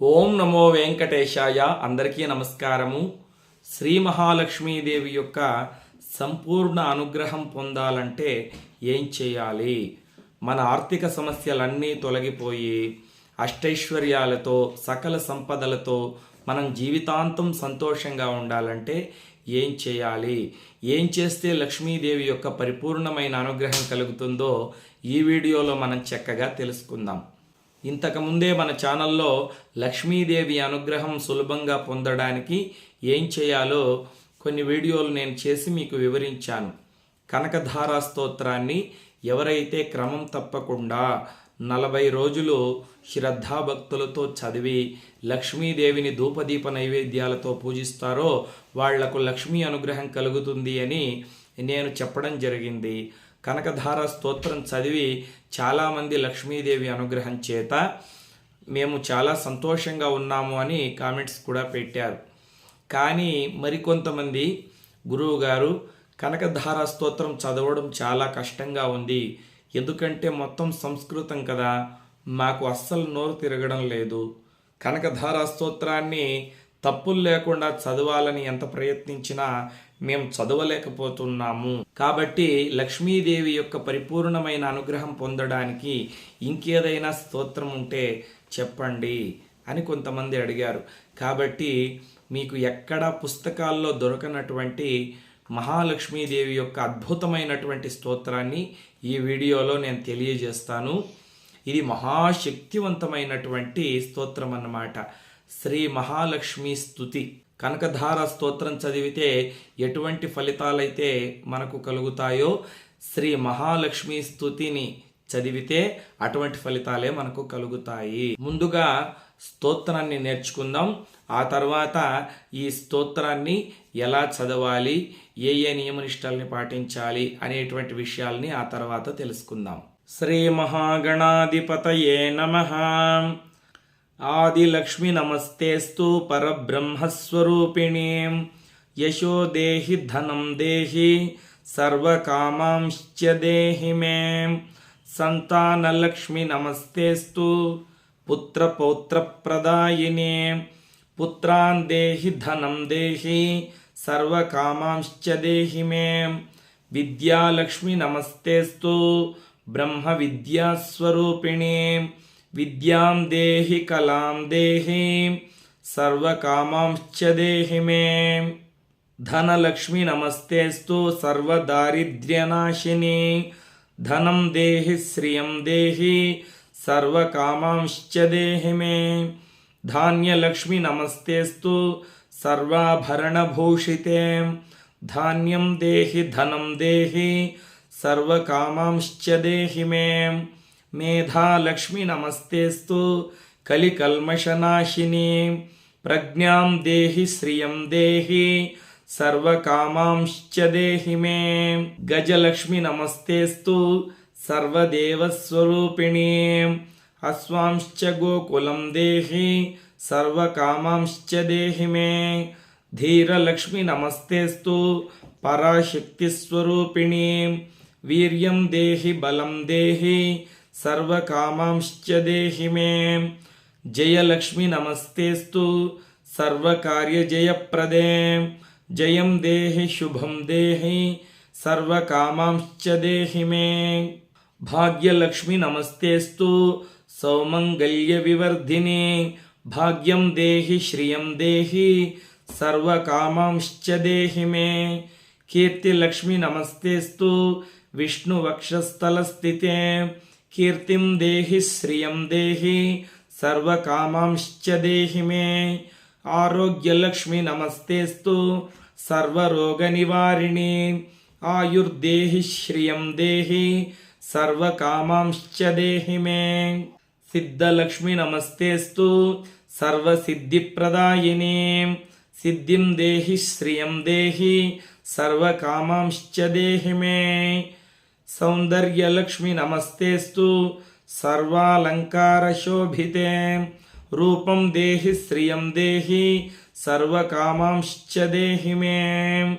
ఓం నమో వెంకటేశాయ. అందరికీ నమస్కారము. శ్రీ మహాలక్ష్మీదేవి యొక్క సంపూర్ణ అనుగ్రహం పొందాలంటే ఏం చేయాలి? మన ఆర్థిక సమస్యలన్నీ తొలగిపోయి అష్టైశ్వర్యాలతో సకల సంపదలతో మనం జీవితాంతం సంతోషంగా ఉండాలంటే ఏం చేయాలి? ఏం చేస్తే లక్ష్మీదేవి యొక్క పరిపూర్ణమైన అనుగ్రహం కలుగుతుందో ఈ వీడియోలో మనం చక్కగా తెలుసుకుందాం. ఇంతకుముందే మన ఛానల్లో లక్ష్మీదేవి అనుగ్రహం సులభంగా పొందడానికి ఏం చేయాలో కొన్ని వీడియోలు నేను చేసి మీకు వివరించాను. కనకధారా స్తోత్రాన్ని ఎవరైతే క్రమం తప్పకుండా నలభై రోజులు శ్రద్ధాభక్తులతో చదివి లక్ష్మీదేవిని ధూపదీప నైవేద్యాలతో పూజిస్తారో వాళ్ళకు లక్ష్మీ అనుగ్రహం కలుగుతుంది అని నేను చెప్పడం జరిగింది. కనకధార స్తోత్రం చదివి చాలామంది లక్ష్మీదేవి అనుగ్రహం చేత మేము చాలా సంతోషంగా ఉన్నాము అని కామెంట్స్ కూడా పెట్టారు. కానీ మరికొంతమంది గురువు గారు కనకధార స్తోత్రం చదవడం చాలా కష్టంగా ఉంది. ఎందుకంటే మొత్తం సంస్కృతం కదా మాకు అస్సలు నోరు తిరగడం లేదు. కనకధార స్తోత్రాన్ని తప్పులు లేకుండా చదవాలని ఎంత ప్రయత్నించినా మేము చదవలేకపోతున్నాము. కాబట్టి లక్ష్మీదేవి యొక్క పరిపూర్ణమైన అనుగ్రహం పొందడానికి ఇంకేదైనా స్తోత్రం ఉంటే చెప్పండి అని కొంతమంది అడిగారు. కాబట్టి మీకు ఎక్కడ పుస్తకాల్లో దొరకనటువంటి మహాలక్ష్మీదేవి యొక్క అద్భుతమైనటువంటి స్తోత్రాన్ని ఈ వీడియోలో నేను తెలియజేస్తాను. ఇది మహాశక్తివంతమైనటువంటి స్తోత్రం అన్నమాట. శ్రీ మహాలక్ష్మి స్తుతి. కనకధార స్తోత్రం చదివితే ఎటువంటి ఫలితాలైతే మనకు కలుగుతాయో శ్రీ మహాలక్ష్మి స్తుతిని చదివితే అటువంటి ఫలితాలే మనకు కలుగుతాయి. ముందుగా స్తోత్రాన్ని నేర్చుకుందాం. ఆ తర్వాత ఈ స్తోత్రాన్ని ఎలా చదవాలి ఏ ఏ నియమనిష్టాలని పాటించాలి అనేటువంటి విషయాల్ని ఆ తర్వాత తెలుసుకుందాం. శ్రీ మహాగణాధిపతయే నమ. ఆదిలక్ష్మి నమస్తేస్తు పరబ్రహ్మస్వరూపిణీ యశో దేహి ధనం దేహి సర్వకామాంశ్చ దేహి మే సంతానలక్ష్మి నమస్తేస్తు పుత్రపౌత్రప్రదాయినే పుత్రాన్ దేహి ధనం దేహి సర్వకామాంశ్చ దేహి మే విద్యాలక్ష్మి నమస్తేస్తు బ్రహ్మ విద్యాస్వరూపిణీ విద్యాం దేహి కలాం దేహి సర్వకామాంశ్చ దేహి మే ధనలక్ష్మి నమస్తేస్తు సర్వదారిద్ర్యనాశిని ధనం దేహి శ్రియం దేహి సర్వకామాంశ్చ దేహి మే ధాన్యలక్ష్మి నమస్తేస్తు సర్వాభరణభూషితే ధాన్యం దేహి ధనం దేహి సర్వకామాంశ్చ దేహి మే మేధాలక్ష్మి నమస్తేస్తు కలికల్మషనాశిని ప్రజ్ఞాం దేహి శ్రియం దేహి సర్వకామాంశ్చ దేహి మే గజలక్ష్మి నమస్తేస్తు సర్వదేవస్వరూపిణీ అశ్వాంశ్చ గోకులం దేహి సర్వకామాంశ్చ దేహి మే ధీరలక్ష్మి నమస్తేస్తు పరాశక్తిస్వరూపిణీ వీర్యం దేహి బలం దేహి సర్వకామాంశ్చ దేహి మే జయలక్ష్మి నమస్తేస్తు సర్వకార్యజయప్రదే జయం దేహి శుభం దేహి సర్వకామాంశ్చ దేహి మే భాగ్యలక్ష్మి నమస్తేస్తు సౌమంగళ్య వివర్ధిని భాగ్యం దేహి శ్రియం దేహి సర్వకామాంశ్చ దేహి మే కీర్తిలక్ష్మి నమస్తేస్తు విష్ణువక్షస్థలస్థితే కీర్తిం దేహి శ్రియం దేహి సర్వకామాంశ్చ దేహి మే. ఆరోగ్యలక్ష్మి నమస్తేస్తు సర్వరోగ నివారిణి. ఆయుర్దేహి శ్రియం దేహి సర్వకామాంశ్చ దేహి మే. సిద్ధలక్ష్మి నమస్తేస్తు సర్వసిద్ధిప్రదాయిని సిద్ధిం దేహి శ్రియం దేహి సర్వకామాంశ్చ దేహి మే. సౌందర్యలక్ష్మి నమస్తేస్తు. సర్వాలంకారశోభితే. రూపం దేహి శ్రియం దేహి సర్వకామాంశ్చ దేహి మే.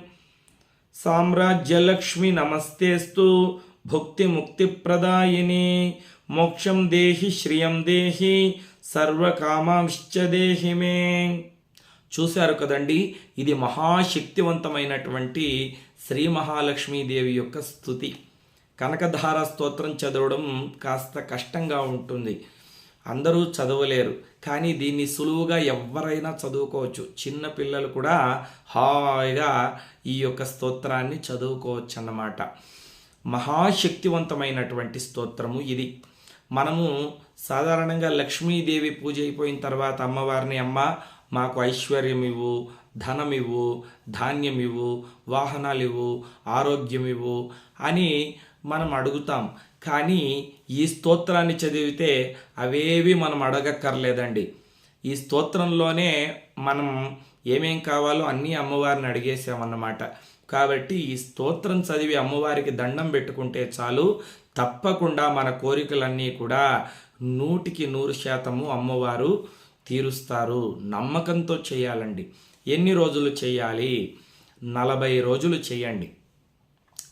సామ్రాజ్యలక్ష్మి నమస్తేస్తు. భుక్తి ముక్తిప్రదాయిని మోక్షం దేహి శ్రియం దేహి సర్వకామాంశ్చ దేహి మే. చూశారు కదండి ఇది మహాశక్తివంతమైనటువంటి శ్రీ మహాలక్ష్మీదేవి యొక్క స్థుతి. కనకధార స్తోత్రం చదవడం కాస్త కష్టంగా ఉంటుంది. అందరూ చదవలేరు. కానీ దీన్ని సులువుగా ఎవరైనా చదువుకోవచ్చు. చిన్న పిల్లలు కూడా హాయిగా ఈ యొక్క స్తోత్రాన్ని చదువుకోవచ్చు అన్నమాట మహాశక్తివంతమైనటువంటి స్తోత్రము ఇది. మనము సాధారణంగా లక్ష్మీదేవి పూజ అయిపోయిన తర్వాత అమ్మవారిని అమ్మ మాకు ఐశ్వర్యం ఇవ్వు ధనం ఇవ్వు ధాన్యం ఇవ్వు వాహనాలు ఇవ్వు ఆరోగ్యం ఇవ్వు అని మనం అడుగుతాం. కానీ ఈ స్తోత్రాన్ని చదివితే అవేవి మనం అడగక్కర్లేదండి. ఈ స్తోత్రంలోనే మనం ఏమేం కావాలో అన్నీ అమ్మవారిని అడిగేసామన్నమాట కాబట్టి ఈ స్తోత్రం చదివి అమ్మవారికి దండం పెట్టుకుంటే చాలు తప్పకుండా మన కోరికలన్నీ కూడా నూటికి నూరు శాతము అమ్మవారు తీరుస్తారు. నమ్మకంతో చేయాలండి. ఎన్ని రోజులు చేయాలి? నలభై రోజులు చేయండి.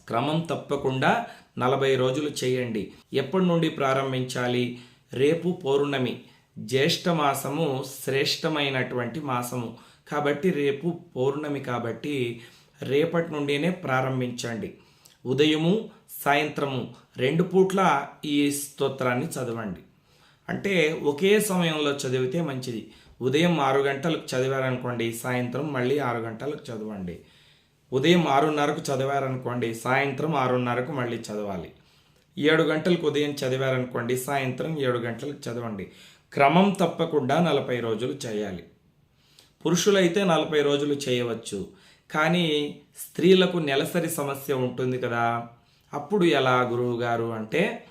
క్రమం తప్పకుండా నలభై రోజులు చేయండి. ఎప్పటి నుండి ప్రారంభించాలి? రేపు పౌర్ణమి. జ్యేష్ఠ మాసము శ్రేష్టమైనటువంటి మాసము. కాబట్టి రేపు పౌర్ణమి కాబట్టి రేపటి నుండినే ప్రారంభించండి. ఉదయము సాయంత్రము రెండు పూట్ల ఈ స్తోత్రాన్ని చదవండి. అంటే ఒకే సమయంలో చదివితే మంచిది. ఉదయం ఆరు గంటలకు చదివారనుకోండి సాయంత్రం మళ్ళీ ఆరు గంటలకు చదవండి. ఉదయం ఆరున్నరకు చదివారనుకోండి సాయంత్రం ఆరున్నరకు మళ్ళీ చదవాలి. ఏడు గంటలకు ఉదయం చదివారనుకోండి సాయంత్రం ఏడు గంటలకు చదవండి. క్రమం తప్పకుండా నలభై రోజులు చేయాలి. పురుషులైతే నలభై రోజులు చేయవచ్చు. కానీ స్త్రీలకు నెలసరి సమస్య ఉంటుంది కదా. అప్పుడు ఎలా గురువు గారు అంటే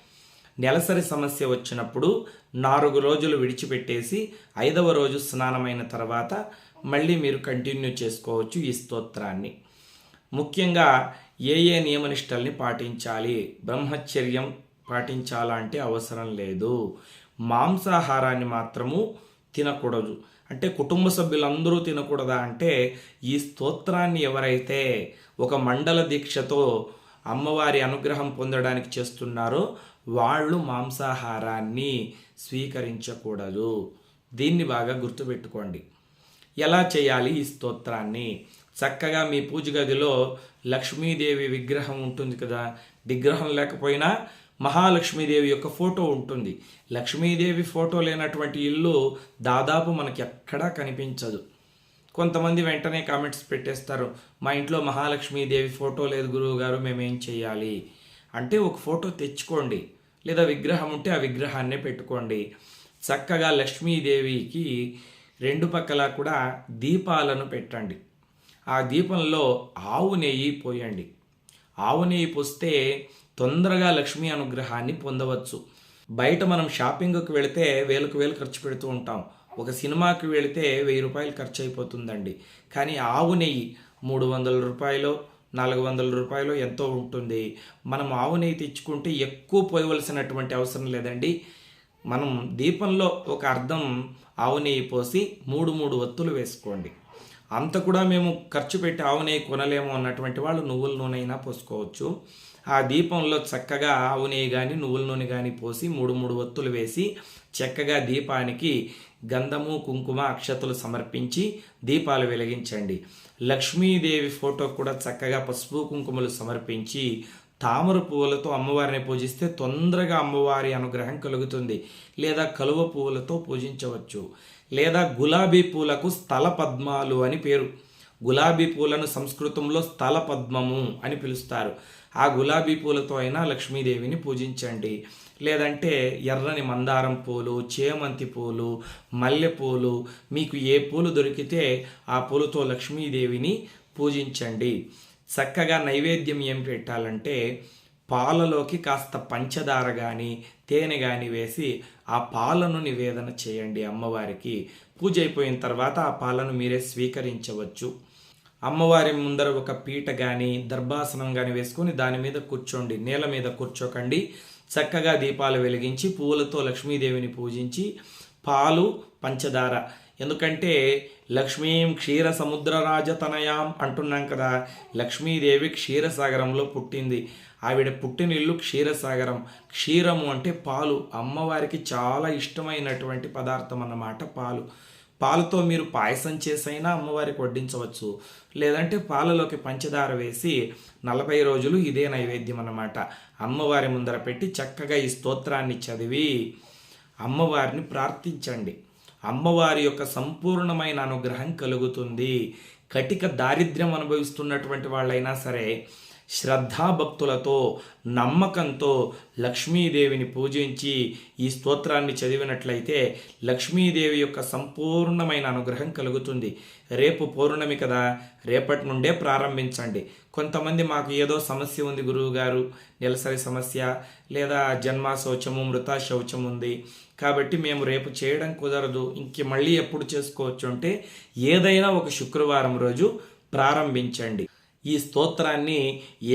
నెలసరి సమస్య వచ్చినప్పుడు నాలుగు రోజులు విడిచిపెట్టేసి ఐదవ రోజు స్నానమైన తర్వాత మళ్ళీ మీరు కంటిన్యూ చేసుకోవచ్చు ఈ స్తోత్రాన్ని. ముఖ్యంగా ఏ ఏ నియమనిష్టల్ని పాటించాలి? బ్రహ్మచర్యం పాటించాలంటే అవసరం లేదు. మాంసాహారాన్ని మాత్రము తినకూడదు. అంటే కుటుంబ సభ్యులందరూ తినకూడదా అంటే ఈ స్తోత్రాన్ని ఎవరైతే ఒక మండల దీక్షతో అమ్మవారి అనుగ్రహం పొందడానికి చేస్తున్నారో వాళ్ళు మాంసాహారాన్ని స్వీకరించకూడదు. దీన్ని బాగా గుర్తుపెట్టుకోండి. ఎలా చేయాలి ఈ స్తోత్రాన్ని? చక్కగా మీ పూజ గదిలో లక్ష్మీదేవి విగ్రహం ఉంటుంది కదా. విగ్రహం లేకపోయినా మహాలక్ష్మీదేవి యొక్క ఫోటో ఉంటుంది. లక్ష్మీదేవి ఫోటో లేనటువంటి ఇల్లు దాదాపు మనకి ఎక్కడా కనిపించదు. కొంతమంది వెంటనే కామెంట్స్ పెట్టేస్తారు మా ఇంట్లో మహాలక్ష్మీదేవి ఫోటో లేదు గురువు గారు మేమేం చేయాలి అంటే ఒక ఫోటో తెచ్చుకోండి. లేదా విగ్రహం ఉంటే ఆ విగ్రహాన్నే పెట్టుకోండి. చక్కగా లక్ష్మీదేవికి రెండు పక్కల కూడా దీపాలను పెట్టండి. ఆ దీపంలో ఆవు నెయ్యి పోయండి. ఆవు నెయ్యి పోస్తే తొందరగా లక్ష్మీ అనుగ్రహాన్ని పొందవచ్చు. బయట మనం షాపింగ్కి వెళితే వేలకు వేలు ఖర్చు పెడుతూ ఉంటాం. ఒక సినిమాకి వెళితే వెయ్యి రూపాయలు ఖర్చు అయిపోతుందండి. కానీ ఆవు నెయ్యి మూడు వందల రూపాయలు నాలుగు వందల రూపాయలు ఎంతో ఉంటుంది. మనం ఆవు నెయ్యి తెచ్చుకుంటే ఎక్కువ పోయవలసినటువంటి అవసరం లేదండి. మనం దీపంలో ఒక అర్థం ఆవు నెయ్యి పోసి మూడు మూడు ఒత్తులు వేసుకోండి. అంత కూడా మేము ఖర్చు పెట్టి ఆవు నెయ్యి కొనలేము అన్నటువంటి వాళ్ళు నువ్వుల నూనె అయినా పోసుకోవచ్చు. ఆ దీపంలో చక్కగా ఆవు నెయ్యి కానీ నువ్వుల నూనె కానీ పోసి మూడు మూడు ఒత్తులు వేసి చక్కగా దీపానికి గంధము కుంకుమ అక్షతలు సమర్పించి దీపాలు వెలిగించండి. లక్ష్మీదేవి ఫోటో కూడా చక్కగా పసుపు కుంకుమలు సమర్పించి తామర పువ్వులతో అమ్మవారిని పూజిస్తే తొందరగా అమ్మవారి అనుగ్రహం కలుగుతుంది. లేదా కలువ పువ్వులతో పూజించవచ్చు. లేదా గులాబీ పూలకు స్థల పద్మాలు అని పేరు. గులాబీ పూలను సంస్కృతంలో స్థల పద్మము అని పిలుస్తారు. ఆ గులాబీ పూలతో అయినా లక్ష్మీదేవిని పూజించండి. లేదంటే ఎర్రని మందారం పూలు చేమంతి పూలు మల్లె పూలు మీకు ఏ పూలు దొరికితే ఆ పూలతో లక్ష్మీదేవిని పూజించండి. చక్కగా నైవేద్యం ఏం పెట్టాలంటే పాలలోకి కాస్త పంచదార కానీ తేనె కానీ వేసి ఆ పాలను నివేదన చేయండి అమ్మవారికి. పూజ అయిపోయిన తర్వాత ఆ పాలను మీరే స్వీకరించవచ్చు. అమ్మవారి ముందర ఒక పీట కానీ దర్భాసనం కానీ వేసుకొని దాని మీద కూర్చోండి. నేల మీద కూర్చోకండి. చక్కగా దీపాలు వెలిగించి పూలతో లక్ష్మీదేవిని పూజించి పాలు పంచదార ఎందుకంటే లక్ష్మీం క్షీర సముద్ర రాజతనయాం అంటున్నాం కదా. లక్ష్మీదేవి క్షీరసాగరంలో పుట్టింది. ఆవిడ పుట్టిన ఇల్లు క్షీరసాగరం. క్షీరము అంటే పాలు. అమ్మవారికి చాలా ఇష్టమైనటువంటి పదార్థం అన్నమాట పాలు. పాలతో మీరు పాయసం చేసైనా అమ్మవారికి వడ్డించవచ్చు. లేదంటే పాలలోకి పంచదార వేసి నలభై రోజులు ఇదే నైవేద్యం అన్నమాట. అమ్మవారి ముందర పెట్టి చక్కగా ఈ స్తోత్రాన్ని చదివి అమ్మవారిని ప్రార్థించండి. అమ్మవారి యొక్క సంపూర్ణమైన అనుగ్రహం కలుగుతుంది. కటిక దారిద్ర్యం అనుభవిస్తున్నటువంటి వాళ్ళైనా సరే శ్రద్ధాభక్తులతో నమ్మకంతో లక్ష్మీదేవిని పూజించి ఈ స్తోత్రాన్ని చదివినట్లయితే లక్ష్మీదేవి యొక్క సంపూర్ణమైన అనుగ్రహం కలుగుతుంది. రేపు పౌర్ణమి కదా రేపటి నుండే ప్రారంభించండి. కొంతమంది మాకు ఏదో సమస్య ఉంది గురువు గారు నెలసరి సమస్య లేదా జన్మ శౌచము మృత శౌచం ఉంది. కాబట్టి మేము రేపు చేయడం కుదరదు. ఇంక మళ్ళీ ఎప్పుడు చేసుకోవచ్చు అంటే ఏదైనా ఒక శుక్రవారం రోజు ప్రారంభించండి. ఈ స్తోత్రాన్ని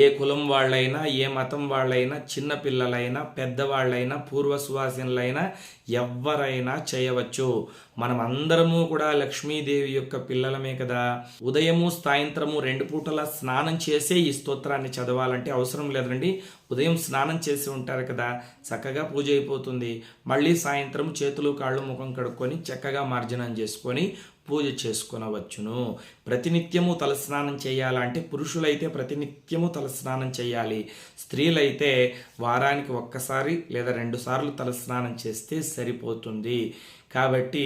ఏ కులం వాళ్ళైనా ఏ మతం వాళ్ళైనా చిన్నపిల్లలైనా పెద్దవాళ్ళైనా పూర్వ సువాసినులైనా ఎవరైనా చేయవచ్చు. మనం అందరము కూడా లక్ష్మీదేవి యొక్క పిల్లలమే కదా. ఉదయము సాయంత్రము రెండు పూటల స్నానం చేసే ఈ స్తోత్రాన్ని చదవాలంటే అవసరం లేదండి. ఉదయం స్నానం చేసి ఉంటారు కదా. చక్కగా పూజ అయిపోతుంది. మళ్ళీ సాయంత్రం చేతులు కాళ్ళు ముఖం కడుక్కొని చక్కగా మార్జనం చేసుకొని పూజ చేసుకునవచ్చును. ప్రతినిత్యము తలస్నానం చేయాలంటే పురుషులైతే ప్రతినిత్యము తలస్నానం చేయాలి. స్త్రీలైతే వారానికి ఒక్కసారి లేదా రెండుసార్లు తలస్నానం చేస్తే సరిపోతుంది. కాబట్టి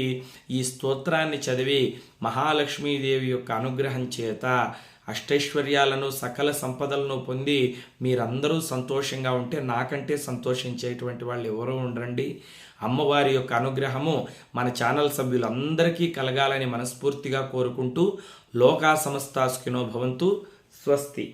ఈ స్తోత్రాన్ని చదివి మహాలక్ష్మీదేవి యొక్క అనుగ్రహం చేత అష్టైశ్వర్యాలను సకల సంపదలను పొంది మీరందరూ సంతోషంగా ఉంటే నాకంటే సంతోషించేటువంటి వాళ్ళు ఎవరూ ఉండరండి. అమ్మవారి యొక్క అనుగ్రహము మన ఛానల్ సభ్యులందరికీ కలగాలని మనస్ఫూర్తిగా కోరుకుంటూ లోకా సమస్తాస్కినో భవంతు. స్వస్తి.